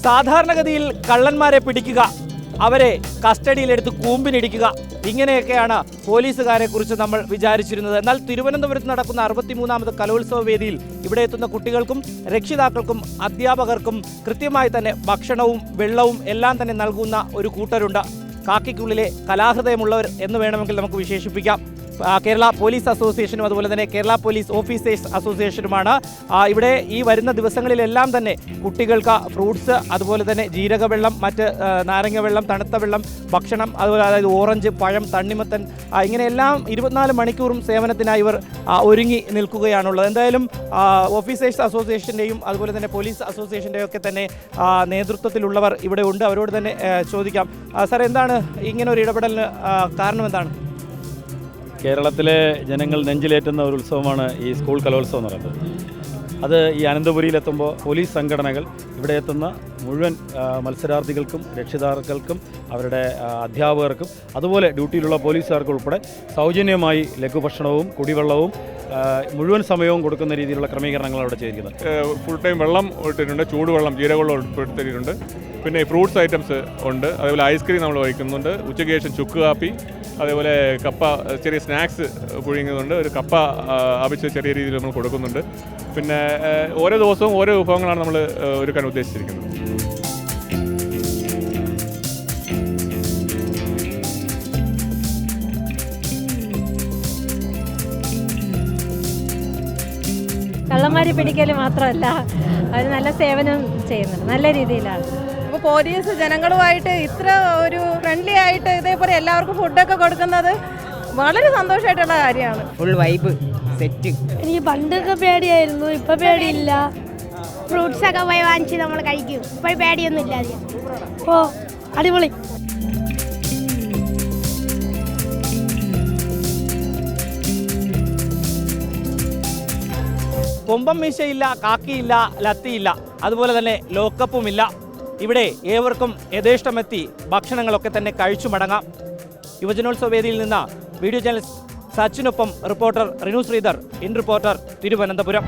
സാധാരണഗതിയിൽ കള്ളന്മാരെ പിടിക്കുക അവരെ കസ്റ്റഡിയിലെടുത്ത് കൂമ്പിനിടിക്കുക ഇങ്ങനെയൊക്കെയാണ് പോലീസുകാരെ കുറിച്ച് നമ്മൾ വിചാരിച്ചിരുന്നത്. എന്നാൽ തിരുവനന്തപുരത്ത് നടക്കുന്ന അറുപത്തിമൂന്നാമത് കലോത്സവ വേദിയിൽ ഇവിടെ എത്തുന്ന കുട്ടികൾക്കും രക്ഷിതാക്കൾക്കും അധ്യാപകർക്കും കൃത്യമായി തന്നെ ഭക്ഷണവും വെള്ളവും എല്ലാം തന്നെ നൽകുന്ന ഒരു കൂട്ടരുണ്ട്. കാക്കിക്കുള്ളിലെ കലാഹൃദയമുള്ളവർ എന്ന് വേണമെങ്കിൽ നമുക്ക് വിശേഷിപ്പിക്കാം. കേരള പോലീസ് അസോസിയേഷനും അതുപോലെ തന്നെ കേരള പോലീസ് ഓഫീസേഴ്സ് അസോസിയേഷനുമാണ്. ഇവിടെ ഈ വരുന്ന ദിവസങ്ങളിലെല്ലാം തന്നെ കുട്ടികൾക്ക് ഫ്രൂട്ട്സ് അതുപോലെ തന്നെ ജീരകവെള്ളം മറ്റ് നാരങ്ങ വെള്ളം തണുത്ത വെള്ളം ഭക്ഷണം അതുപോലെ അതായത് ഓറഞ്ച് പഴം തണ്ണിമത്തൻ ഇങ്ങനെയെല്ലാം ഇരുപത്തിനാല് മണിക്കൂറും സേവനത്തിനായി ഇവർ ഒരുങ്ങി നിൽക്കുകയാണുള്ളത്. എന്തായാലും ഓഫീസേഴ്സ് അസോസിയേഷന്റെയും അതുപോലെ തന്നെ പോലീസ് അസോസിയേഷന്റെയും ഒക്കെ തന്നെ നേതൃത്വത്തിലുള്ളവർ ഇവിടെ ഉണ്ട്. അവരോട് തന്നെ ചോദിക്കാം. സാർ എന്താണ് ഇങ്ങനെ ഒരു ഇടപെടലിന് കാരണം എന്താണ്? കേരളത്തിലെ ജനങ്ങൾ നെഞ്ചിലേറ്റുന്ന ഒരു ഉത്സവമാണ് ഈ സ്കൂൾ കലോത്സവം എന്ന് പറയുന്നത്. അത് ഈ അനന്തപുരിയിലെത്തുമ്പോൾ പോലീസ് സംഘടനകൾ ഇവിടെ എത്തുന്ന മുഴുവൻ മത്സരാർത്ഥികൾക്കും രക്ഷിതാക്കൾക്കും അവരുടെ അധ്യാപകർക്കും അതുപോലെ ഡ്യൂട്ടിയിലുള്ള പോലീസുകാർക്കും ഉൾപ്പെടെ സൗജന്യമായി ലഘുഭക്ഷണവും കുടിവെള്ളവും മുഴുവൻ സമയവും കൊടുക്കുന്ന രീതിയിലുള്ള ക്രമീകരണങ്ങൾ അവിടെ ചെയ്തിരിക്കുന്നത്. ഫുൾ ടൈം വെള്ളം ഇട്ടിട്ടുണ്ട് ചൂടുവെള്ളം ജീരകവെള്ളം ഉൾപ്പെടുത്തിയിട്ടുണ്ട്. പിന്നെ ഫ്രൂട്ട്സ് ഐറ്റംസ് ഉണ്ട് അതേപോലെ ഐസ്ക്രീം നമ്മൾ വഹിക്കുന്നുണ്ട് ഉച്ചയ്ക്ക് ശേഷം ചുക്ക് കാപ്പി അതേപോലെ കപ്പ ചെറിയ സ്നാക്സ് പുഴുങ്ങുന്നുണ്ട് ഒരു കപ്പ അപിച്ച് അവിച്ച് ചെറിയ രീതിയിൽ നമ്മൾ കൊടുക്കുന്നുണ്ട്. പിന്നെ ഓരോ ദിവസവും ഓരോ വിഭവങ്ങളാണ് നമ്മൾ ഒരുക്കാൻ ഉദ്ദേശിച്ചിരിക്കുന്നത്. കള്ളന്മാരെ പിടിക്കൽ മാത്രമല്ല അവർ നല്ല സേവനം ചെയ്യുന്നുണ്ട്. നല്ല രീതിയിലാണ്. അപ്പോൾ പോലീസ് ജനങ്ങളുമായിട്ട് ഇത്ര ഒരു ഫ്രണ്ട്ലി ആയിട്ട് ഇതേപോലെ എല്ലാവർക്കും ഫുഡൊക്കെ കൊടുക്കുന്നത് വളരെ സന്തോഷമായിട്ടുള്ള കാര്യമാണ്. ഫുൾ വൈബ് സെറ്റ് എനിക്ക് പണ്ടൊക്കെ പേടിയായിരുന്നു ഇപ്പൊ പേടിയില്ല. ഫ്രൂട്ട്സ് ഒക്കെ പോയി വാങ്ങിച്ച് നമ്മൾ കഴിക്കും. ഇപ്പോൾ പേടിയൊന്നും ഇല്ല ഓ അടിപൊളി. കൊമ്പം മീശയില്ല കാക്കിയില്ല ലത്തിയില്ല. അതുപോലെ തന്നെ ലോക്കപ്പുമില്ല ഇവിടെ ഏവർക്കും യഥേഷ്ടമെത്തി ഭക്ഷണങ്ങളൊക്കെ തന്നെ കഴിച്ചു മടങ്ങാം. യുവജനോത്സവ വേദിയിൽ നിന്ന് video journalist സച്ചിനൊപ്പം Reporter Rinu Sreedhar in Reporter Thiruvananthapuram.